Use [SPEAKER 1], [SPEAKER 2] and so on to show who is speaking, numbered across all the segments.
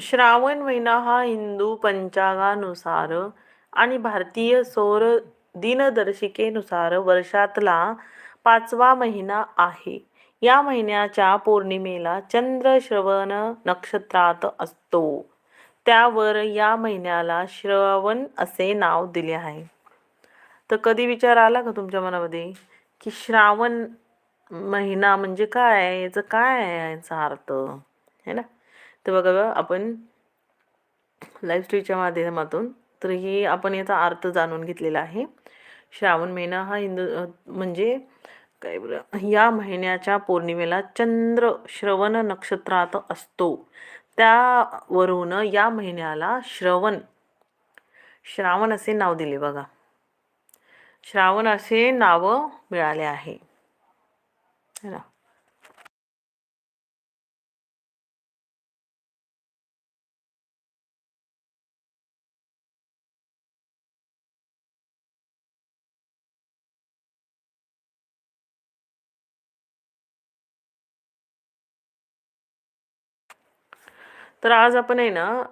[SPEAKER 1] श्रावण महिना हा हिंदू पंचांगानुसार आणि भारतीय सौर दिनदर्शिकेनुसार वर्षातला पाचवा महिना आहे. या महिन्याच्या पौर्णिमेला चंद्र श्रवण नक्षत्रात असतो. त्यावर या महिन्याला श्रवण असे नाव दिले आहे. तर कधी विचार आला का तुमच्या मनामध्ये? की श्रावण महिना म्हणजे काय? आहे याचं काय आहे याचा अर्थ? है ना? तर बघा आपण लाईव्ह स्ट्रीमच्या माध्यमातून तर आपण याचा अर्थ जाणून घेतलेला आहे. श्रावण महिना हा हिंदू म्हणजे काय बरं या महिन्याच्या पौर्णिमेला चंद्र श्रवण नक्षत्रात असतो. त्यावरून या महिन्याला श्रवण श्रावण असे नाव दिले बघा. श्रावण असे नाव मिळाले आहे. ना? तर आज आपण आहे ना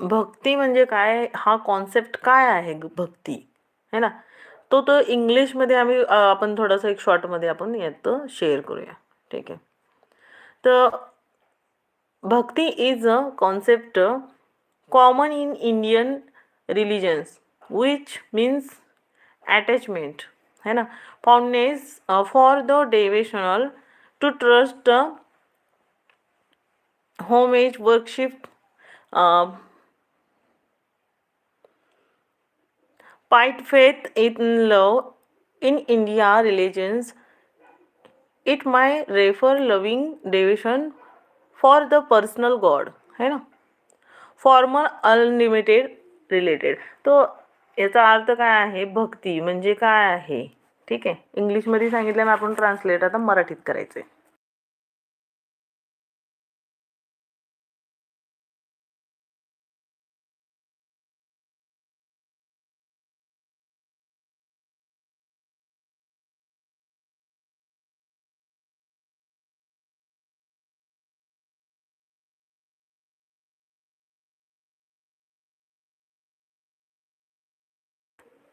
[SPEAKER 1] भक्ती म्हणजे काय? हा कॉन्सेप्ट काय आहे भक्ती? है ना? तो तो इंग्लिशमध्ये आम्ही आपण थोडंसं एक शॉर्टमध्ये आपण यात शेअर करूया. ठीक आहे? तर bhakti is a concept common in Indian religions which means attachment है ना? Fondness for the devotional to trust homage worship piety faith in love in India religions it may refer loving devotion for the personal god है ना? Farmer unlimited related तो याचा अर्थ काय आहे? भक्ती म्हणजे काय आहे? ठीक आहे. इंग्लिशमध्ये सांगितल्याने आपण ट्रान्सलेट आता मराठीत करायचं आहे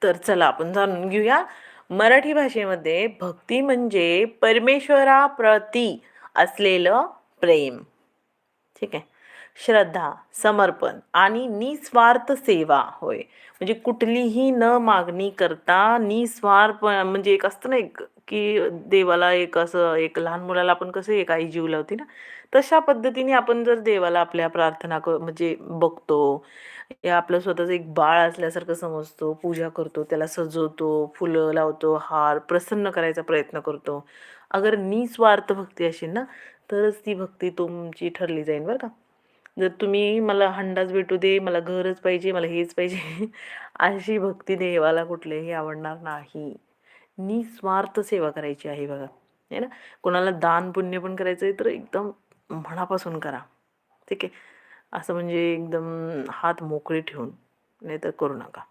[SPEAKER 1] तर चला आपण जाणून घेऊया. मराठी भाषेमध्ये भक्ती म्हणजे परमेश्वराप्रती असलेलं प्रेम. ठीक आहे? श्रद्धा समर्पण आणि निस्वार्थ सेवा होय. म्हणजे कुठलीही न मागणी करता निस्वार्थ म्हणजे एक असतं ना एक की देवाला एक असं एक लहान मुलाला आपण कसं एक आई जीव लावते ना? तशा पद्धतीने आपण जर देवाला आपल्या प्रार्थना क म्हणजे बघतो या आपलं स्वतःचं एक बाळ असल्यासारखं समजतो पूजा करतो त्याला सजवतो फुलं लावतो हार प्रसन्न करायचा प्रयत्न करतो. अगर निस्वार्थ भक्ती असेल ना तरच ती भक्ती तुमची ठरली जाईल बरं का? जर तुम्ही मला हंडाच भेटू दे मला घरच पाहिजे मला हेच पाहिजे अशी भक्ती देवाला कुठलेही आवडणार नाही. निस्वार्थ सेवा करायची आहे बघा. आहे ना? कोणाला दान पुण्य पण करायचं आहे तर एकदम मनापासून करा. ठीक आहे? असं म्हणजे एकदम हात मोकळे ठेवून नाही तर करू नका.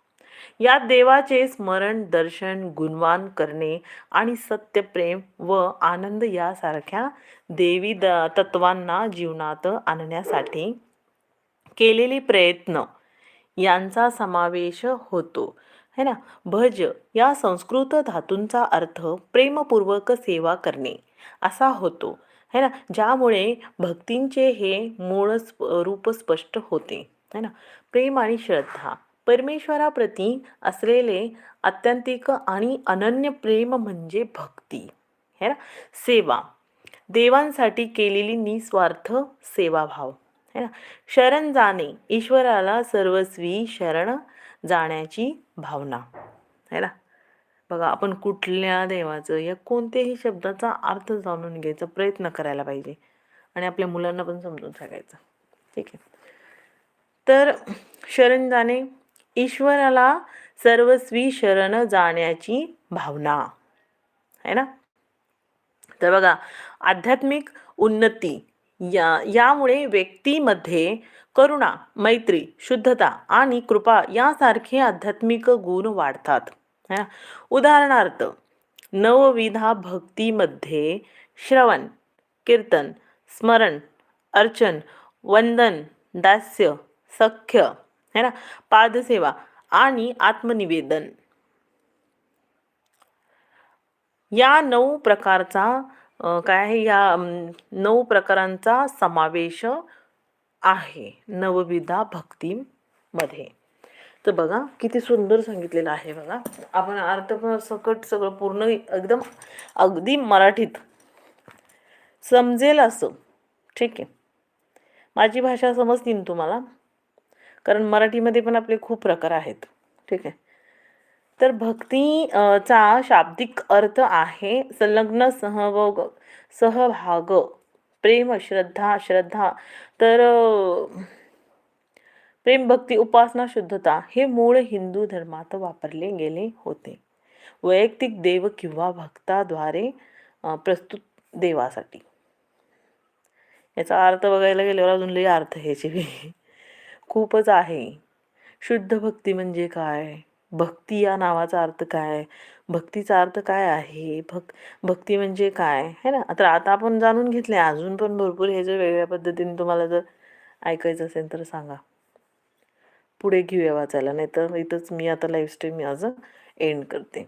[SPEAKER 1] या देवाचे स्मरण दर्शन गुणवान करणे आणि सत्यप्रेम व आनंद यासारख्या देवी द तत्वांना जीवनात आणण्यासाठी केलेले प्रयत्न यांचा समावेश होतो. है ना? भज या संस्कृत धातूंचा अर्थ प्रेमपूर्वक सेवा करणे. असा होतो. है ना? ज्यामुळे भक्तींचे हे मूळ रूप स्पष्ट होते. है ना? प्रेम आणि श्रद्धा. परमेश्वराप्रती असलेले आत्यंतिक आणि अनन्य प्रेम म्हणजे भक्ती. है ना? सेवा. देवांसाठी केलेली निस्वार्थ सेवाभाव. है ना? शरण जाणे. ईश्वराला सर्वस्वी शरण जाण्याची भावना. है ना? बघा आपण कुठल्या देवाचं या कोणत्याही शब्दाचा अर्थ जाणून घ्यायचा प्रयत्न करायला पाहिजे. आणि आपल्या मुलांना पण समजून सांगायचं. ठीक आहे. तर शरण जाणे ईश्वराला सर्वस्वी शरण जाण्याची भावना. आहे ना? तर बघा आध्यात्मिक उन्नती या यामुळे व्यक्तीमध्ये करुणा मैत्री शुद्धता आणि कृपा यासारखे आध्यात्मिक गुण वाढतात. उदाहरणार्थ नवविधा भक्तीमध्ये श्रवण कीर्तन स्मरण अर्चन वंदन दास्य सख्य है ना? पादसेवा आणि आत्मनिवेदन. या नऊ प्रकारचा काय आहे या नऊ प्रकारांचा समावेश आहे नवविधा भक्तीमध्ये. तर बघा किती सुंदर सांगितलेलं आहे बघा. आपण अर्थ सकट सगळं पूर्ण एकदम अगदी मराठीत समजेल असं. ठीक आहे. माझी भाषा समजतील तुम्हाला. कारण मराठीमध्ये पण आपले खूप प्रकार आहेत. ठीक आहे. तर भक्ती चा शाब्दिक अर्थ आहे संलग्न सहभोग सहभाग प्रेम श्रद्धा श्रद्धा. तर प्रेम भक्ती उपासना शुद्धता हे मूळ हिंदू धर्मात वापरले गेले होते. वैयक्तिक देव किंवा भक्ताद्वारे प्रस्तुत देवासाठी. याचा अर्थ बघायला गेल्यावर अजून लई अर्थ ह्याचे खूपच आहे. शुद्ध भक्ती म्हणजे काय? भक्ती या नावाचा अर्थ काय भक्तीचा अर्थ काय आहे? भक् भक्ती म्हणजे काय? है ना? तर आता आपण जाणून घेतले अजून पण भरपूर हे जर वेगळ्या पद्धतीने तुम्हाला जर ऐकायचं असेल तर सांगा. पुढे घेऊया वाचायला नाही तर इथंच मी आता लाईफ स्टाईल मी आज एंड करते.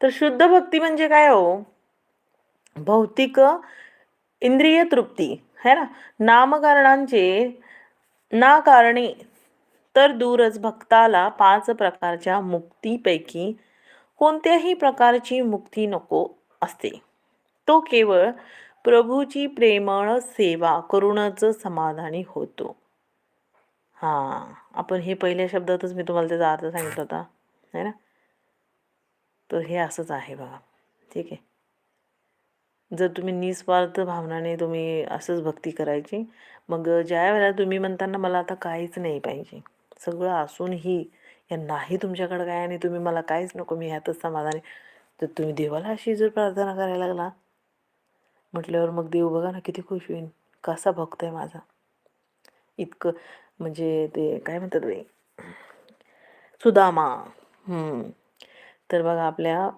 [SPEAKER 1] तर शुद्ध भक्ती म्हणजे काय हो? भौतिक इंद्रिय तृप्ती. है ना? नामकारणांचे ना कारणे तर दूरच भक्ताला पाच प्रकारच्या मुक्तीपैकी कोणत्याही प्रकारची मुक्ती नको असते. तो केवळ प्रभूची प्रेमळ सेवा करूनच समाधानी होतो. हां आपण हे पहिल्या शब्दातच मी तुम्हाला त्याचा अर्थ सांगितला होता. है ना? तर हे असंच आहे बघा. ठीक आहे. जर तुम्ही निस्वार्थ भावनाने तुम्ही असंच भक्ती करायची मग ज्या वेळेला तुम्ही म्हणताना मला आता काहीच नाही पाहिजे सगळं असूनही या नाही तुमच्याकडं काय आणि तुम्ही मला काहीच नको मी ह्यातच समाधानी. तर तुम्ही देवाला अशी जर प्रार्थना करायला लागला म्हटल्यावर मग देव बघा ना किती खुश होईन कसा भक्त आहे माझा. इतकं म्हणजे ते काय म्हणतात बाई सुदामा. तर बघा आपल्या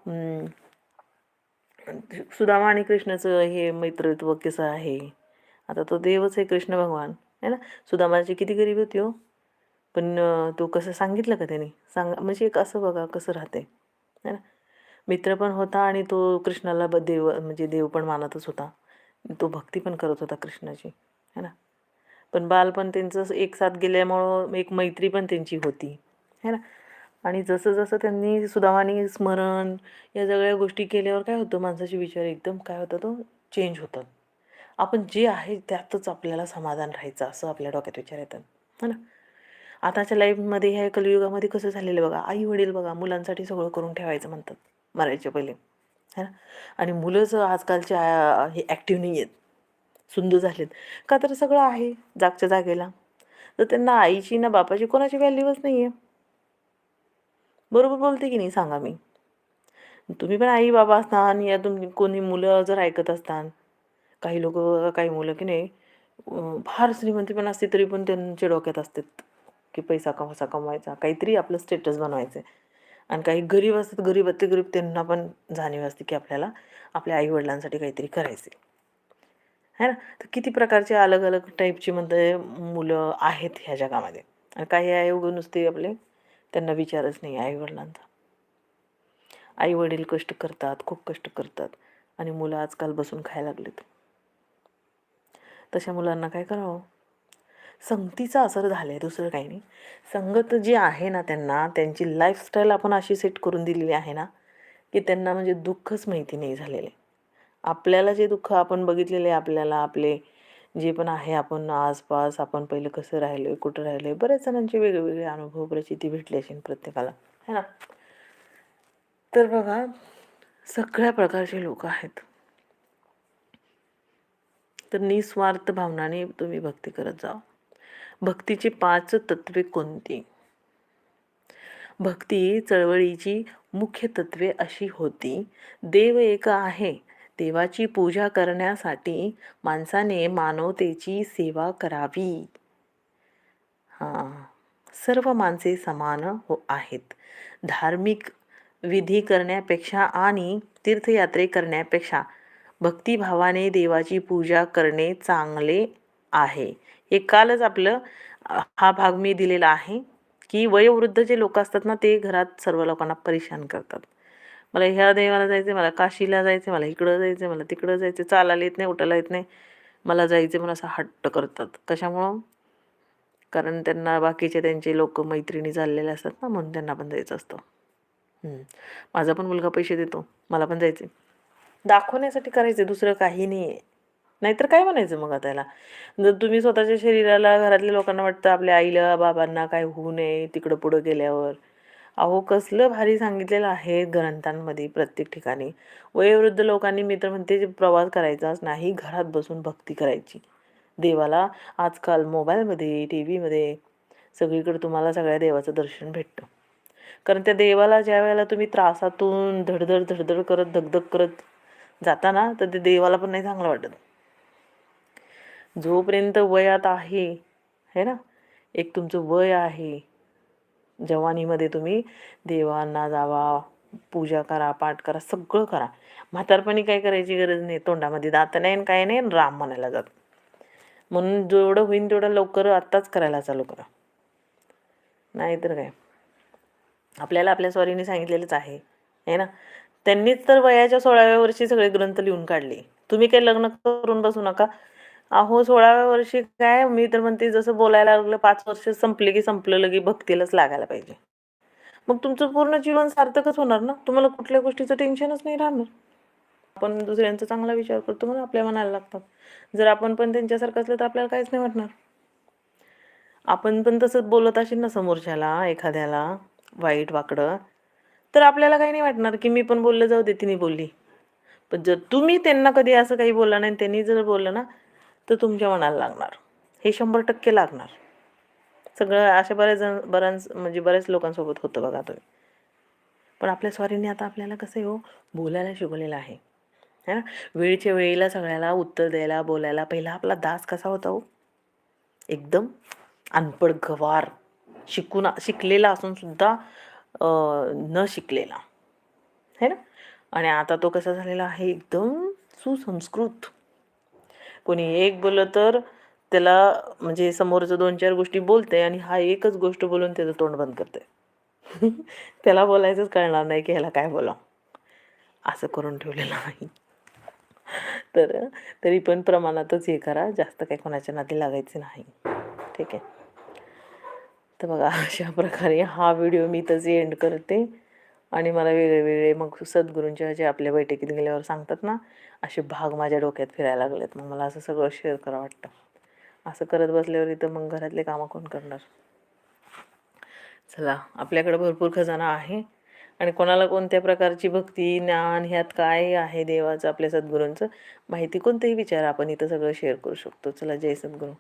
[SPEAKER 1] सुदामा आणि कृष्णाचं हे मैत्रित्व कसं आहे. आता तो देवच आहे कृष्ण भगवान है ना? सुदामाची किती गरीब होती हो. पण तो कसं सांगितलं का त्याने? सांग म्हणजे एक असं बघा कसं राहते है ना? मित्र पण होता आणि तो कृष्णाला ब देव म्हणजे देव पण मानतच होता. तो भक्ती पण करत होता कृष्णाची है ना? पण बालपण त्यांचं एक साथ गेल्यामुळं एक मैत्री पण त्यांची होती है ना? आणि जसं जसं त्यांनी सुदामानी स्मरण या सगळ्या गोष्टी केल्यावर काय होतं? माणसाचे विचार एकदम काय होतं तो चेंज होतात. आपण जे आहे त्यातच आपल्याला समाधान राहायचं असं आपल्या डोक्यात विचार येतात. है ना? आताच्या लाईफमध्ये ह्या कलियुगामध्ये कसं झालेलं बघा? आई वडील बघा मुलांसाठी सगळं करून ठेवायचं म्हणतात मरायच्या पहिले. है ना? आणि मुलंच आजकालच्या हे ॲक्टिव्ह नाही आहेत सुंदर झालेत का तर सगळं आहे जागच्या जागेला. तर त्यांना आईची ना बापाची कोणाची व्हॅल्यूच नाही आहे बरोबर बोलते की नाही सांगा मी. तुम्ही पण आई बाबा असता आणि या तुम्ही कोणी मुलं जर ऐकत असतान काही लोक काही मुलं की नाही फार श्रीमंती पण असते तरी पण त्यांच्या डोक्यात असतात की पैसा कसा कमवायचा काहीतरी आपलं स्टेटस बनवायचं आणि काही गरीब असतात गरीब ते गरीब त्यांना पण जाणीव असते की आपल्याला आपल्या आईवडिलांसाठी काहीतरी करायचे है ना? तर किती प्रकारचे अलग अलग टाईपची म्हणजे मुलं आहेत ह्या जगामध्ये. आणि काही आहे उगं नुसते आपले त्यांना विचारच नाही आईवडिलांचा. आई वडील कष्ट करतात खूप कष्ट करतात आणि मुलं आजकाल बसून खायला लागलेत. तशा मुलांना काय करावं? संगतीचा असर झाला आहे दुसरं काही नाही. संगत जी आहे ना त्यांना त्यांची लाईफस्टाईल आपण अशी सेट करून दिलेली आहे ना की त्यांना म्हणजे दुःखच माहिती नाही झालेले आपल्याला जे दुःख आपण बघितलेले आपल्याला आपले जे पण आहे आपण आसपास आपण पहिलं कसं राहिलो आहे कुठं राहिलो आहे बऱ्याच जणांचे वेगवेगळे अनुभव प्रचिती भेटली असेल प्रत्येकाला. है ना? तर बघा सगळ्या प्रकारचे लोक आहेत. तर निस्वार्थ भावनाने तुम्ही भक्ती करत जा भक्तीची पाच तत्वे कोणती? भक्ती चळवळीची मुख्य तत्वे अशी होती देव एक आहे देवाची पूजा करण्यासाठी माणसाने मानवतेची सेवा करावी. हां सर्व माणसे समान हो आहेत. धार्मिक विधी करण्यापेक्षा आणि तीर्थयात्रे करण्यापेक्षा भक्तिभावाने देवाची पूजा करणे चांगले आहे. हे कालच आपलं हा भाग मी दिलेला आहे की वयोवृद्ध जे लोक असतात ना ते घरात सर्व लोकांना परेशान करतात. मला ह्या देवाला जायचं मला काशीला जायचं मला इकडं जायचं मला तिकडं जायचं चालायला येत नाही उठायला येत नाही. मला जायचं म्हणून असं हट्ट करतात. कशामुळं? कारण त्यांना बाकीचे त्यांचे लोक मैत्रिणी झालेले असतात ना म्हणून त्यांना पण जायचं असतं. माझा पण मुलगा पैसे देतो. मला पण जायचे दाखवण्यासाठी करायचे दुसरं काही नाही आहे नाहीतर काय म्हणायचं मग त्याला जर तुम्ही स्वतःच्या शरीराला घरातल्या लोकांना वाटतं आपल्या आईला बाबांना काय होऊ नये तिकडं पुढं गेल्यावर. अहो कसलं भारी सांगितलेलं आहे ग्रंथांमध्ये प्रत्येक ठिकाणी. वयोवृद्ध लोकांनी मित्र म्हणते जे प्रवास करायचाच नाही घरात बसून भक्ती करायची. देवाला आजकाल मोबाईलमध्ये टी व्हीमध्ये सगळीकडे तुम्हाला सगळ्या देवाचं दर्शन भेटतं. कारण त्या देवाला ज्या वेळेला तुम्ही त्रासातून धडधड धडधड करत धगधग करत जाता ना तर ते देवाला पण नाही चांगलं वाटत. जोपर्यंत वयात आहे है ना? एक तुमचं वय आहे जवानीमध्ये तुम्ही देवांना जावा पूजा करा पाठ करा सगळं करा. म्हातारपणी काय करायची गरज नाही. तोंडामध्ये दात नाही काय नाही राम म्हणायला जात. म्हणून जेवढं होईन तेवढं लवकर आत्ताच करायला चालू करा. नाहीतर काय? आपल्याला आपल्या स्वारीने सांगितलेलंच आहे. है ना? त्यांनीच तर वयाच्या सोळाव्या वर्षी सगळे ग्रंथ लिहून काढले. तुम्ही काही लग्न करून बसू नका. अहो सोळाव्या वर्षी काय? मी तर म्हणते जसं बोलायला लागलं पाच वर्ष संपले की संपलं लगे भक्तीलाच लागायला पाहिजे. मग तुमचं पूर्ण जीवन सार्थकच होणार ना? तुम्हाला कुठल्या गोष्टीचं टेन्शनच नाही राहणार. आपण दुसऱ्यांचा चांगला विचार करतो म्हणून आपल्या मनाला लागतात. जर आपण पण त्यांच्यासारखं असलं तर आपल्याला काहीच नाही वाटणार. आपण पण तसंच बोलत असेल ना समोरच्याला एखाद्याला वाईट वाकडं तर आपल्याला काही नाही वाटणार की मी पण बोललं जाऊ दे तिने बोलली. पण जर तुम्ही त्यांना कधी असं काही बोलला नाही त्यांनी जर बोललं ना तर तुमच्या मनाला लागणार. हे शंभर टक्के लागणार. सगळं अशा बऱ्याच जण बऱ्याच म्हणजे बऱ्याच लोकांसोबत होतं बघा तुम्ही. पण आपल्या स्वारीने आता आपल्याला कसं आहे हो बोलायला शिकवलेलं आहे. है ना? वेळच्या वेळेला सगळ्याला उत्तर द्यायला बोलायला पहिला आपला दास कसा होता हो? एकदम अनपड गवार शिकून शिकलेला असून सुद्धा न शिकलेला. है ना? आणि आता तो कसा झालेला आहे? एकदम सुसंस्कृत. कोणी एक बोललं तर त्याला म्हणजे समोरचं दोन चार गोष्टी बोलते आणि हा एकच गोष्ट बोलून त्याचं तोंड बंद करते त्याला बोलायचंच कळणार नाही की ह्याला काय बोला असं करून ठेवलेलं नाही तर तरी पण प्रमाणातच हे करा जास्त काही कोणाच्या नाती लागायचे नाही. ठीक आहे. तर बघा अशा प्रकारे हा व्हिडिओ मी तसे एंड करते. आणि मला वेगळेवेगळे मग सद्गुरूंच्या जे आपल्या बैठकीत गेल्यावर सांगतात ना असे भाग माझ्या डोक्यात फिरायला लागलेत. मग मला असं सगळं शेअर करा वाटतं. असं करत बसल्यावर इथं मग घरातले कामं कोण करणार? चला आपल्याकडे भरपूर खजाना आहे. आणि कोणाला कोणत्या प्रकारची भक्ती ज्ञान ह्यात काय आहे देवाचं आपल्या सद्गुरूंचं माहिती कोणतंही विचार. आपण इथं सगळं शेअर करू शकतो. चला जय सद्गुरू.